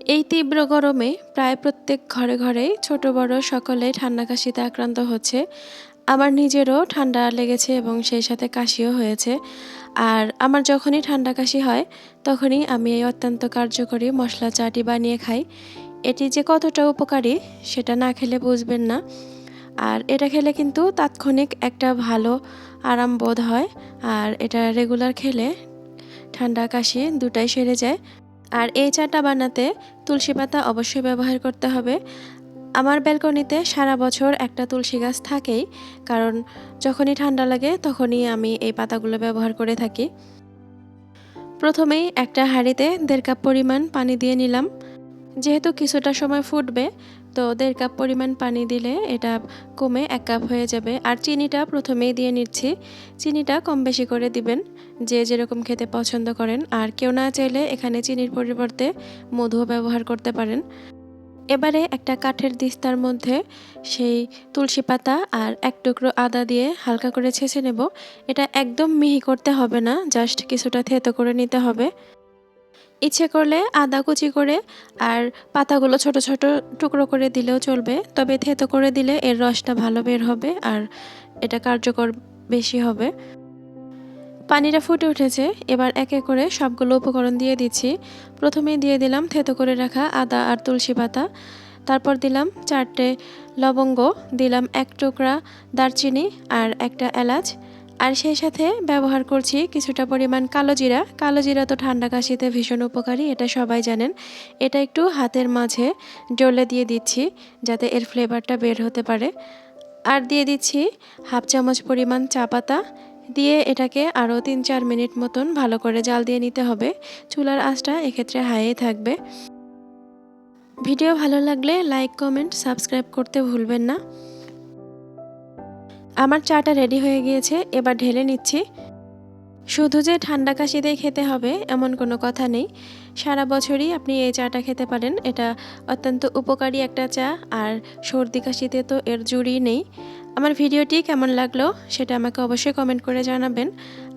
এই তীব্র গরমে প্রায় প্রত্যেক ঘরে ঘরেই ছোট বড় সকলে ঠান্ডা কাশিতে আক্রান্ত হচ্ছে। আমার নিজেরও ঠান্ডা লেগেছে এবং সেই সাথে কাশিও হয়েছে। আর আমার যখনই ঠান্ডা কাশি হয়, তখনই আমি এই অত্যন্ত কার্যকরী মশলা চাটি বানিয়ে খাই। এটি যে কতটা উপকারী, সেটা না খেলে বুঝবেন না। আর এটা খেলে কিন্তু তাৎক্ষণিক একটা ভালো আরাম বোধ হয়। আর এটা রেগুলার খেলে ঠান্ডা কাশি দুটাই সেরে যায়। আর এই চাটা বানাতে তুলসী পাতা অবশ্যই ব্যবহার করতে হবে। আমার ব্যালকনিতে সারা বছর একটা তুলসী গাছ থাকেই, কারণ যখনই ঠান্ডা লাগে তখনই আমি এই পাতাগুলো ব্যবহার করে থাকি। প্রথমেই একটা হাঁড়িতে দেড় কাপ পরিমাণ পানি দিয়ে নিলাম। যেহেতু কিছুটা সময় ফুটবে তো দেড় কাপ পরিমাণ পানি দিলে এটা কমে এক কাপ হয়ে যাবে। আর চিনিটা প্রথমেই দিয়ে নিচ্ছি। চিনিটা কম বেশি করে দিবেন, যে যেরকম খেতে পছন্দ করেন। আর কেউ না চাইলে এখানে চিনির পরিবর্তে মধুও ব্যবহার করতে পারেন। এবারে একটা কাঠের দিস্তার মধ্যে সেই তুলসী পাতা আর এক টুকরো আদা দিয়ে হালকা করে ছেঁচে নেব। এটা একদম মিহি করতে হবে না, জাস্ট কিছুটা থেতো করে নিতে হবে। ইচ্ছে করলে আদা কুচি করে আর পাতাগুলো ছোট ছোট টুকরো করে দিলেও চলবে। তবে থেতো করে দিলে এর রসটা ভালো বের হবে আর এটা কার্যকর বেশি হবে। পানিটা ফুটে উঠেছে। এবার একে করে সবগুলো উপকরণ দিয়ে দিচ্ছি। প্রথমে দিয়ে দিলাম থেতো করে রাখা আদা আর তুলসী পাতা। তারপর দিলাম চারটে লবঙ্গ, দিলাম এক টুকরা দারচিনি আর একটা এলাচ। আর সেই সাথে ব্যবহার করছি কিছুটা পরিমাণ কালো জিরা। কালো জিরা তো ঠান্ডা কাশিতে ভীষণ উপকারী, এটা সবাই জানেন। এটা একটু হাতের মাঝে ডলে দিয়ে দিচ্ছি যাতে এর ফ্লেভারটা বের হতে পারে। আর দিয়ে দিচ্ছি হাফ চামচ পরিমাণ চা পাতা। দিয়ে এটাকে আরও তিন চার মিনিট মতন ভালো করে জাল দিয়ে নিতে হবে। চুলার আঁচটা এক্ষেত্রে হাইয়ে থাকবে। ভিডিও ভালো লাগলে লাইক, কমেন্ট, সাবস্ক্রাইব করতে ভুলবেন না। আমার চাটা রেডি হয়ে গিয়েছে, এবার ঢেলে নিচ্ছি। শুধু যে ঠান্ডা কাশিতে খেতে হবে, এমন কোনো কথা নেই। সারা বছরই আপনি এই চাটা খেতে পারেন, এটা অত্যন্ত উপকারী একটা চা, আর সর্দি কাশিতে তো এর জুড়ি নেই। আমার ভিডিওটি কেমন লাগল, সেটা আমাকে অবশ্যই কমেন্ট করে জানাবেন।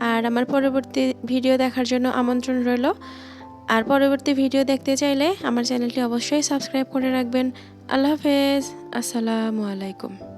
আর আমার পরবর্তী ভিডিও দেখার জন্য আমন্ত্রণ রইল। আর পরবর্তী ভিডিও দেখতে চাইলে আমার চ্যানেলটি অবশ্যই সাবস্ক্রাইব করে রাখবেন। আল্লাহ হাফেজ, আসসালামু আলাইকুম।